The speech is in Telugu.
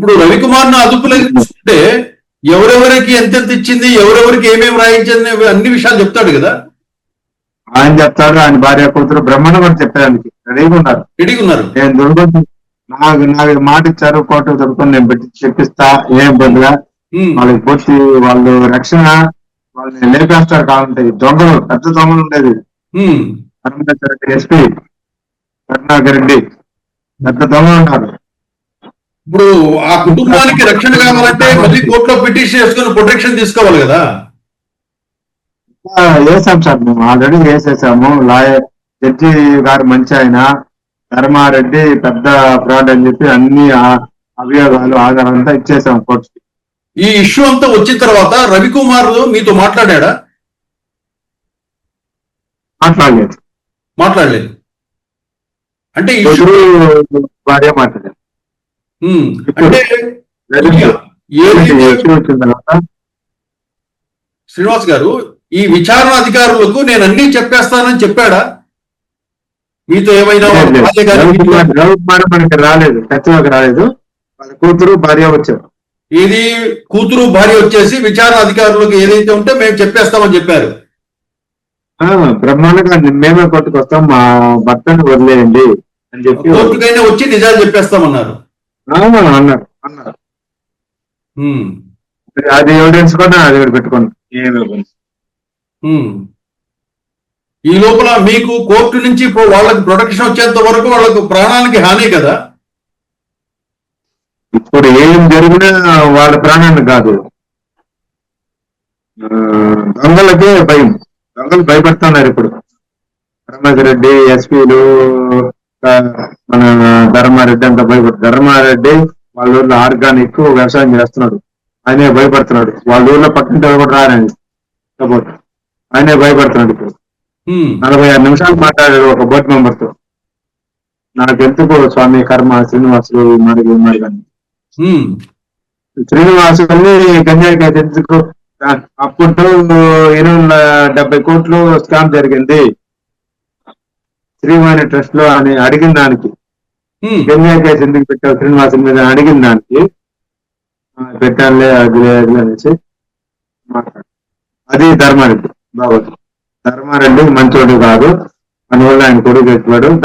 ఇప్పుడు రవికుమార్ను అదుపులో తీసుకుంటే ఎవరెవరికి ఎంతెంత ఇచ్చింది ఎవరెవరికి ఏమేమి రాయించింది అన్ని విషయాలు చెప్తాడు కదా. ఆయన చెప్తాడు ఆయన భార్య కూతురు బ్రహ్మణ కూడా చెప్పడానికి రెడీగా ఉన్నారు రెడీగా ఉన్నారు నేను దొరుకుతుంది నాకు నాకు మాట ఇచ్చారు కోర్టు దొరుకుని నేను పెట్టి చెప్పిస్తా ఏం ఇబ్బందిగా వాళ్ళకి పూర్తి వాళ్ళు రక్షణ వాళ్ళని లేపేస్తారు కావాలంటే. దొంగలు పెద్ద దొంగలు ఉండేది. ఎస్పీ. కరుణాకర్ రెడ్డి. పెద్ద దొంగలు ఉన్నారు. ఇప్పుడు ఆ కుటుంబానికి రక్షణ కావాలంటే మళ్ళీ కోర్టులో పిటిషన్ వేసుకుని ప్రొటెక్షన్ తీసుకోవాలి కదా. వేసాం సార్ మేము ఆల్రెడీ వేసేసాము. లాయర్ జడ్జి గారు మంచి ఆయన. ధర్మారెడ్డి పెద్ద ఫ్రాడ్ అని చెప్పి అన్ని అభియోగాలు ఆధారంతా ఇచ్చేసాం కోర్టుకి. ఈ ఇష్యూ అంతా వచ్చిన తర్వాత రవికుమార్ మీతో మాట్లాడా? మాట్లాడలేదు. మాట్లాడలేదు. అంటే భార్య మాట్లాడారు. అంటే శ్రీనివాస్ గారు ఈ విచారణ అధికారులకు నేను అన్ని చెప్పేస్తానని చెప్పాడా? మీతో ఏమైనా మనకి రాలేదు ఖచ్చితంగా రాలేదు. వాళ్ళ కూతురు భార్య వచ్చారు. ఇది కూతురు భార్య వచ్చేసి విచారణ అధికారులకు ఏదైతే ఉంటే మేము చెప్పేస్తామని చెప్పారు. బ్రహ్మాండంగా మేమే కొట్టుకొస్తాం మా భర్తను వదిలేయండి అని చెప్పి కోర్టుకైనా వచ్చి నిజాలు చెప్పేస్తామన్నారు. అన్నారు అన్నారు అది ఎవిడెన్స్ కూడా అది కూడా. ఈ లోపల మీకు కోర్టు నుంచి వాళ్ళకి ప్రొటెక్షన్ వచ్చేంత వరకు వాళ్ళకు ప్రాణానికి హాని కదా? ఇప్పుడు ఏం జరిగినా వాళ్ళ ప్రాణాన్ని కాదు. దొంగలకే భయం. దొంగలు భయపడుతున్నారు ఇప్పుడు. రమేష్ రెడ్డి ఎస్పీలు మన ధర్మారెడ్డి అంతా భయపడు ధర్మారెడ్డి వాళ్ళ ఊర్లో ఆర్గానిక్ వ్యవసాయం చేస్తున్నాడు. ఆయనే భయపడుతున్నాడు. వాళ్ళ ఊర్లో వాళ్ళు కూడా రారని సపోర్ట్ ఆయనే భయపడుతున్నాడు ఇప్పుడు. నలభై ఆరు నిమిషాలు మాట్లాడాడు ఒక బోర్డు మెంబర్తో నాకు ఎందుకు స్వామి కర్మ శ్రీనివాసులు మరి మరి అని. శ్రీనివాసుని గంజాయి కేసు ఎందుకు? అప్పుడు ఎనిమిది వందల డెబ్బై కోట్లు స్కామ్ జరిగింది. శ్రీవాణి ట్రస్ట్లో అని అడిగిన దానికి. గంజాయి కేసు ఎందుకు పెట్టావు శ్రీనివాసుని మీద అడిగిన దానికి. పెట్టానులే అది అది అనేసి మాట్లాడు. అది ధర్మారెడ్డి బాగోదు ధర్మారెడ్డి మంచోడు కాదు. అందువల్ల ఆయన కొడుకు ఎత్తువాడు దానికి